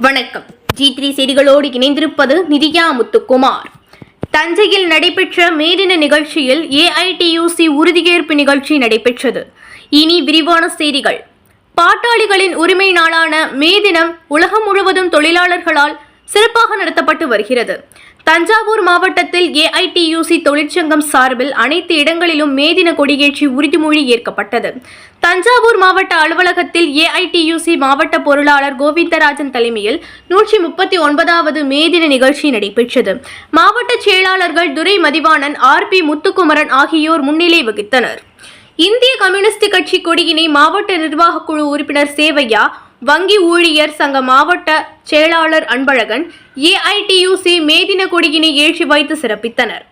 வணக்கம். G three செய்திகளோடு இணைந்திருப்பது நிதியா முத்துக்குமார். தஞ்சையில் நடைபெற்ற மேதின நிகழ்ச்சியில் ஏஐடியூசி உறுதியேற்பு நிகழ்ச்சி நடைபெற்றது. இனி விரிவான செய்திகள். பாட்டாளிகளின் உரிமை நாளான மே தினம் உலகம் முழுவதும் தொழிலாளர்களால் சிறப்பாக நடத்தப்பட்டு வருகிறது. தஞ்சாவூர் மாவட்டத்தில் ஏஐடியூசி தொழிற்சங்கம் சார்பில் அனைத்து இடங்களிலும் மேதின கொடியேற்றி உறுதிமொழி ஏற்கப்பட்டது. தஞ்சாவூர் மாவட்ட அலுவலகத்தில் ஏஐடியூசி மாவட்ட பொருளாளர் கோவிந்தராஜன் தலைமையில் நூற்றி முப்பத்தி ஒன்பதாவது மேதின நிகழ்ச்சி நடைபெற்றது. மாவட்ட செயலாளர்கள் துரை மதிவாணன் ஆர் பி முத்துக்குமரன் ஆகியோர் முன்னிலை வகித்தனர். இந்திய கம்யூனிஸ்ட் கட்சி கொடியினை மாவட்ட நிர்வாக குழு உறுப்பினர் சேவையா வங்கி ஊழியர் சங்க மாவட்ட செயலாளர் அன்பழகன் ஏஐடியூசி மேதின கொடியினை ஏற்றி வைத்து சிறப்பித்தனர்.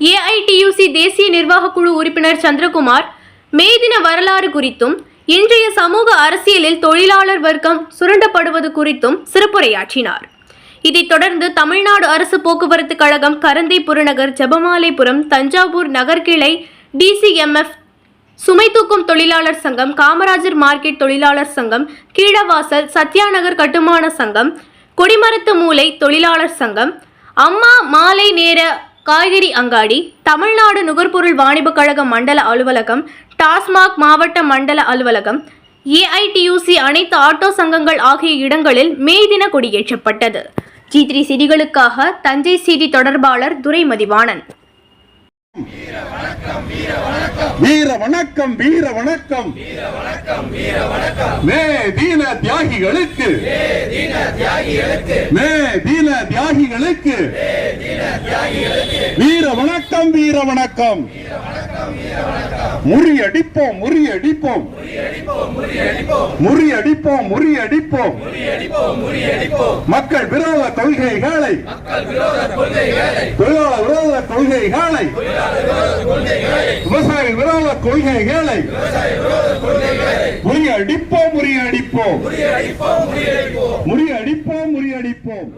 ஏஐடியூசி தேசிய நிர்வாகக்குழு உறுப்பினர் சந்திரகுமார் மேதின வரலாறு குறித்தும் இன்றைய சமூக அரசியலில் தொழிலாளர் வர்க்கம் சுரண்டப்படுவது குறித்தும் சிறப்புரையாற்றினார். இதைத் தொடர்ந்து தமிழ்நாடு அரசு போக்குவரத்து கழகம் கரந்தை புறநகர் ஜெபமாலைபுரம் தஞ்சாவூர் நகர்கிளை டிசிஎம்எஃப் சுமை தூக்கும் தொழிலாளர் சங்கம் காமராஜர் மார்க்கெட் தொழிலாளர் சங்கம் கீழவாசல் சத்யாநகர் கட்டுமான சங்கம் கொடிமரத்து மூலை தொழிலாளர் சங்கம் அம்மா மாலை நேர காய்கறி அங்காடி தமிழ்நாடு நுகர்பொருள் வாணிப கழக மண்டல அலுவலகம் டாஸ்மாக் மாவட்ட மண்டல அலுவலகம் ஏஐடியூசி அனைத்து ஆட்டோ சங்கங்கள் ஆகிய இடங்களில் மே தின கொடியேற்றப்பட்டது. ஜி த்ரீ செய்திகளுக்காக தஞ்சை செய்தி தொடர்பாளர் துரைமதிவாணன். வீர வணக்கம் வீர வணக்கம். மே தீன தியாகிகளுக்கு. மே தீன தியாகிகளுக்கு. வீர வணக்கம் வீர வணக்கம். முறியடிப்போம் முறியடிப்போம். முறியடிப்போம் முறியடிப்போம். மக்கள் கொள்கைகளை தொழிலாளர் விரோத கொள்கைகளை விவசாய விரோத கொள்கைகளை முறியடிப்போம் முறியடிப்போம். முறியடிப்போம் முறியடிப்போம்.